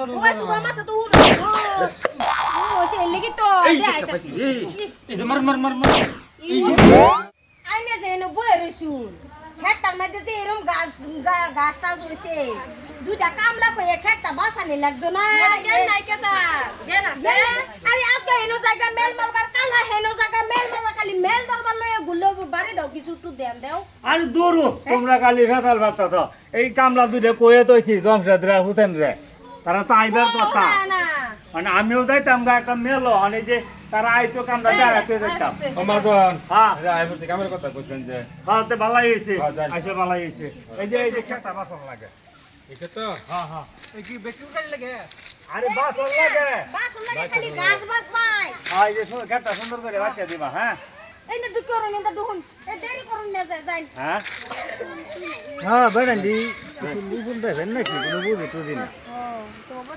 ওই তোমার মাথা তো উড়ে ও সে লেগে তো? এই যে যে আইতাছি। চাপাইছি, এই, ইস, এই যে মার মার মার মার। এই যে আইনে যে এনে বয়ে রইছুন খেটটার মধ্যে যে এরম গাছ গাছ টাছ হইছে। দুইটা কামলা কইয়া খেটটা বাসানি লাগতো না। জ্ঞান নাই কেতা। জ্ঞান আছে। আরে আজকে হেনো জায়গা মেল মারবার কাল হেনো জায়গা মেল মারবার খালি মেল দরবার লয়ে গুলো বাড়ি দাও কিছু একটু দেন দাও। আরে দূরু তোমরা কালি ফেতাল ভাবতাছ। এই কামলা দুইটা কয়ে তৈছি জমশেদরা হুতেন রে তারা তো আইবার কথা। না না। মানে আমিও যাইতাম গা একটা মেলো মানে যে তারা আইতো কামলা বেড়াতে যাইতাম। আমাজন হ্যাঁ। আই বলছি কামের কথা কইছেন যে হ্যাঁ তো ভালাই হ্যাঁ, যাই। আইসে ভালাই হয়েছে। এই যে এই যে খেতা বাসন লাগে। এটা তো হ্যাঁ হ্যাঁ। এই কি বেকুর কালি লাগে? আরে বাসন লাগে। বাসন লাগে খালি গাছ বাস পাই হ্যাঁ এই যে সু- খেতা সুন্দর করে বাচ্চা দিবা হ্যাঁ। এই না ঢুকে করুন এই ঢুকুন। এই দেরি করুন না যায় যাই। হ্যাঁ। হ্যাঁ বেড়ান্ডি কিছু বুঝুন দেখেন নাকি কোনো বুঝি টুঝি না।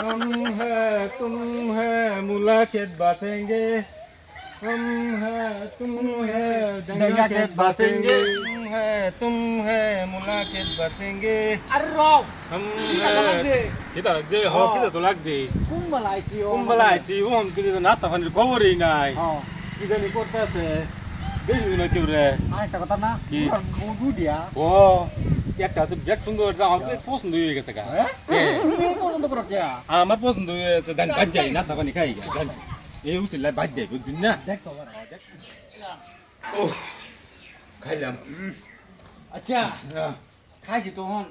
हम है तुम है मुलाकात बसेंगे हम है तुम है डेंगा खेत बसेंगे हम है तुम है मुलाकात बसेंगे আর রও हम লাগছে? है किधर जे हो किधर तो लग जे কুম্বালা আইছি ও কুম্বালা আইছি ওম কিন্তু নাস্তা পানির খবরই নাই হ্যাঁ কি জানি করতেছে দেখি না কেউ রে আর একটা কথা না কি? পুরার গুডিয়া ও একটা তো ব্যাগ সুন্দর আমার পছন্দ হয়ে গেছে গা হ্যাঁ হ্যাঁ। তুমি পছন্দ করো কে? আমার পছন্দ হয়ে গেছে জানি বাজ যাই নাস্তা পানি খাই এই উচিল্লাই বাজ যাই বুঝছিস না? দেখ তো ও খাইলাম। আচ্ছা খাইছি তো হন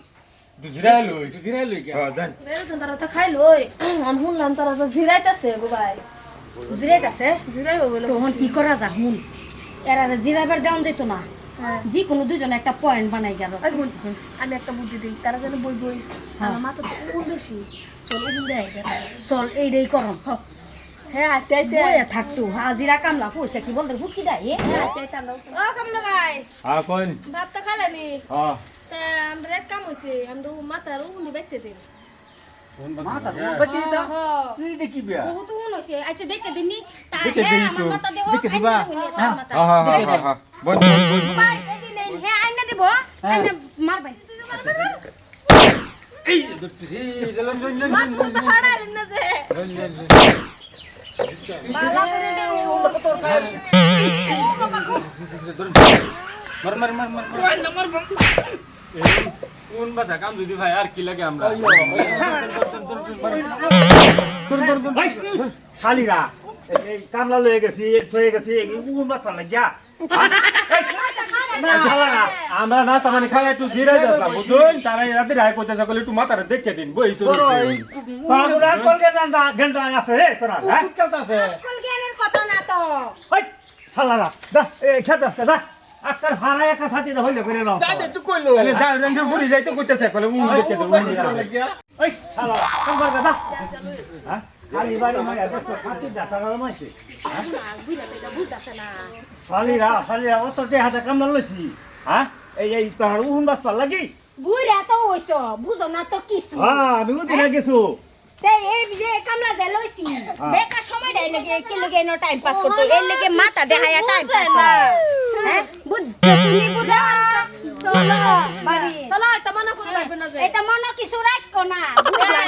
হ্যাঁ শুনলাম তারা জিরাইতেছে গো ভাই। জিরাইতেছে? জিরাইবো বলে তখন কি করা যা হুন এরা জিরাইবার দেওয়া যেত না। যে কোনো দুজন একটা পয়েন্ট বানাই গেল। আমি একটা বুদ্ধি দিই তারা যেন বই বই আমার মাথা তো বেশি। চল দেয় চল এইটাই করম হ্যাঁ আইতে আইতে। বইয়া থাকতো হাজিরা কামলা পয়সা কি বলতে হুকি দেয় এ? আইতে আইতে আমরা ও কামলা ভাই। হ্যাঁ কোন ভাত তো খাইলানি হ্যাঁ। তা আমরা এক কাম হইছে আমরা মাথার উনি বেচে দিন। মাথা তো বাতি হ্যাঁ তুই দেখি বিয়া। বহুত হুন হইছে। আচ্ছা দেখে দিনি। তা দেখে হ্যাঁ দিই আমার তো। মাথা দেহ দেখে দিবা? হ্যাঁ। হ্যাঁ হ্যাঁ হ্যাঁ হ্যাঁ বল বল বল হ্যাঁ আইনা দেব। আইনা মারবাই এই ধরছি এই জলন লন লন মাথা তো ফাড়াইলেন না যে। মার মার মার মার কোন বাসা কাম যদি ভাই? আর কি লাগে আমরা? শালিরা এই- এই কামলা লয়ে গেছি থয়ে গেছি উগুন বাসন লাগিয়া না আমরা নাস্তা পানি খাই একটু জিরাই যাচ্লাম বুঝুন তারা রাতে রায় কইতে সকলে একটু মাথাটা দেখে দিন বই তো তোরা কল গেন্দা আছে রে তোরা হ্যাঁ কল কথা না তো। ওই শালারা দা এই খেতে দা আক্কার ভাড়া একা সাথে দা হইলে করে নাও দাদা তুই কইলো। তাহলে দা রন্ধে ঘুরি যাইতে কইতেছে কলে উনি দেখে দেব উনি দেখে ওই শালারা কাম কর দা হ্যাঁ? খালি বাড়ি মাইয়া দেখছ খাতি দা শালারা মাইছে। বুঝতেছে না শালিরা শালিরা অত টে হাতে কামলা লইছি। হ্যাঁ? এই এই তোর উহুন বাসন লাগি? বুইরা তো হইছ বুঝো না তো কিছু। হ্যাঁ আমি ওদিন গেছো তে এই যে লইছি বেকার কি লগে নো টাইম পাস করতে এর লগে মাথা দেখায়া টাইম পাস করে হ্যাঁ? তুমি বুঝা চলো। বাড়ি। চলো এটা মনে কিছু রাখো না। বুঝলা